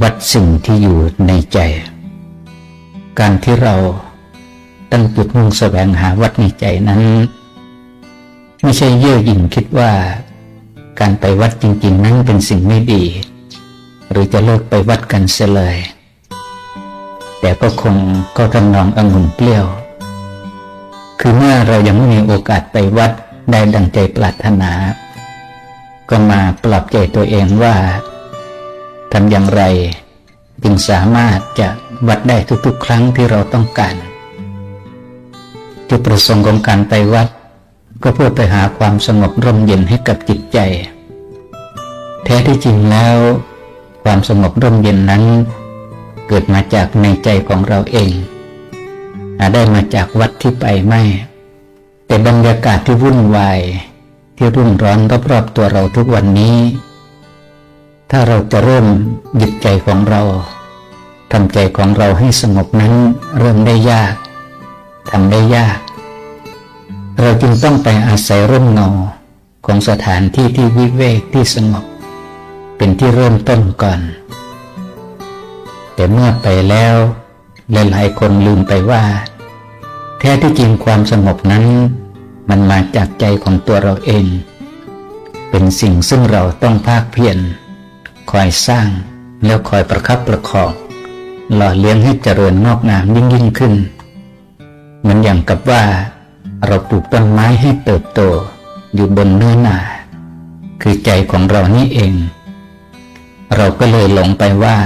วัดสิ่งที่อยู่ในใจ การที่เราตั้งจุดมุ่งแสวงหาวัดในใจนั้น ไม่ใช่เย่อหยิ่งคิดว่า การไปวัดจริง ๆ นั้นเป็นสิ่งไม่ดี หรือจะเลิกไปวัดกันเสียเลย แต่ก็คงก็ทำนององุ่นเปรี้ยว คือเมื่อเรายังไม่มีโอกาสไปวัดได้ดังใจปรารถนา ก็มาปรับใจตัวเองว่า ทำอย่างไรจึงสามารถจะวัดได้ทุกๆ ครั้งที่เราต้องการจุดประสงค์ของการไปวัด ก็เพื่อไปหาความสงบร่มเย็นให้กับจิตใจ แท้ที่จริงแล้ว ความสงบร่มเย็นนั้น เกิดมาจากในใจของเราเองอาจได้มาจากวัดที่ไปไม่ แต่บรรยากาศที่วุ่นวาย ที่รุ่มร้อนรอบๆตัวเราทุกวันนี้ ถ้าเราจะเริ่มหยุดใจของเราทำใจของเราให้สงบนั้นเริ่มได้ยากทำได้ยาก เราจึงต้องไปอาศัยร่มเงาของสถานที่ที่วิเวกที่สงบ เป็นที่เริ่มต้นก่อน แต่เมื่อไปแล้วหลายๆคนลืมไปว่า แท้ที่จริงความสงบนั้น มันมาจากใจของตัวเราเอง เป็นสิ่งซึ่งเราต้องภาคเพียร คอยสร้างแล้วคอยประคับประคองหล่อเลี้ยงให้เจริญงอกงามยิ่งยิ่งขึ้น เหมือนอย่างกับว่า เราปลูกต้นไม้ให้เติบโตอยู่บนเนื้อหนาคือใจของเรานี่เอง เราก็เลยหลงไปว่า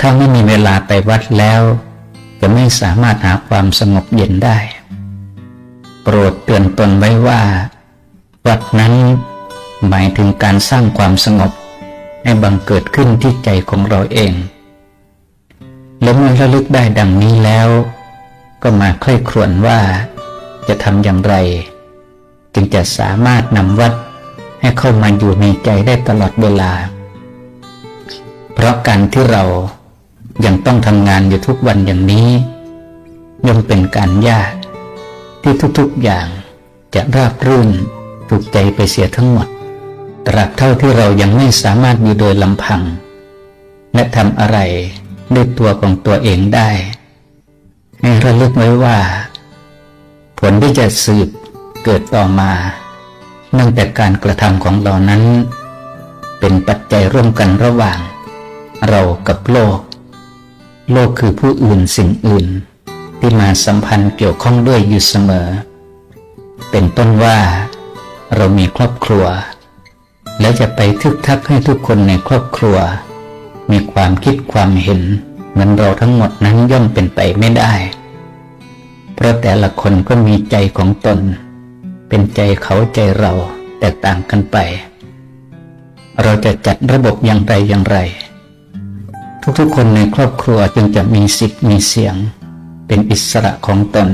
ถ้าไม่มีเวลาไปวัดแล้ว จะไม่สามารถหาความสงบเย็นได้ โปรดเตือนตนไว้ว่า วัดนั้นหมายถึงการสร้างความสงบ ให้บังเกิดขึ้นที่ใจของเราเอง และเมื่อระลึกได้ดังนี้แล้ว ก็มาใคร่ครวญว่า จะทำอย่างไร จึงจะสามารถนำวัดให้เข้ามาอยู่ในใจได้ตลอดเวลา เพราะการที่เรายังต้องทำงานอยู่ทุกวันอย่างนี้ย่อมเป็นการยากที่ทุกๆอย่างจะราบรื่นถูกใจไปเสียทั้งหมด ตราบเท่าที่เรายังไม่สามารถอยู่โดยลำพัง และทำอะไรด้วยตัวของตัวเองได้ ให้ระลึกไว้ว่า ผลที่จะสืบเกิดต่อมาเนื่องแต่การกระทำของเรานั้น เป็นปัจจัยร่วมกันระหว่าง เรากับโลก โลกคือผู้อื่นสิ่งอื่น ที่มาสัมพันธ์เกี่ยวข้องด้วยอยู่เสมอ เป็นต้นว่า เรามีครอบครัว และจะไปทึกทักให้ทุกคนในครอบครัว มีความคิดความเห็น เหมือนเราทั้งหมดนั้นย่อมเป็นไปไม่ได้ เพราะแต่ละคนก็มีใจของตน เป็นใจเขาใจเราแตกต่างกันไป เราจะจัดระบบอย่างไรอย่างไร ทุกๆคนในครอบครัวจึงจะมีสิทธิ์มีเสียง เป็นอิสระของตน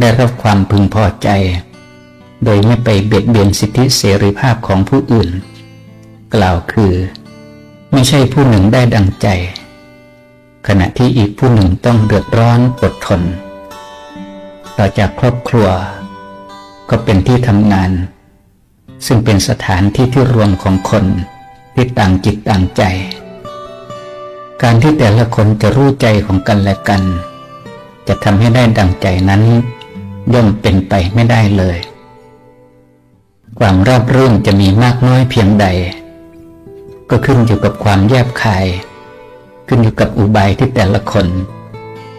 ได้รับความพึงพอใจ โดยไม่ไปเบียดเบียนสิทธิเสรีภาพของผู้อื่น กล่าวคือ ไม่ใช่ผู้หนึ่งได้ดังใจ ขณะที่อีกผู้หนึ่งต้องเดือดร้อนอดทน ต่อจากครอบครัว ก็เป็นที่ทำงาน ซึ่งเป็นสถานที่ที่รวมของคนที่ต่างจิตต่างใจ การที่แต่ละคนจะรู้ใจของกันและกัน จะทำให้ได้ดังใจนั้น ย่อมเป็นไปไม่ได้เลย ความราบรื่นจะมีมากน้อยเพียงใด ก็ขึ้นอยู่กับความแยบคาย ขึ้นอยู่กับอุบายที่แต่ละคน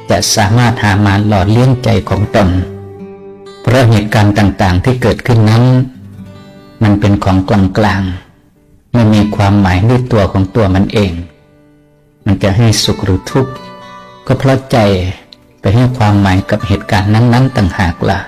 จะสามารถหามาหล่อเลี้ยงใจของตน เพราะเหตุการณ์ต่างๆที่เกิดขึ้นนั้น มันเป็นของกลางๆไม่มีความหมายด้วยตัวของตัวมันเอง มันจะให้สุขหรือทุกข์ก็เพราะใจไปให้ความหมายกับเหตุการณ์นั้น ๆ ต่างหากละ่ะ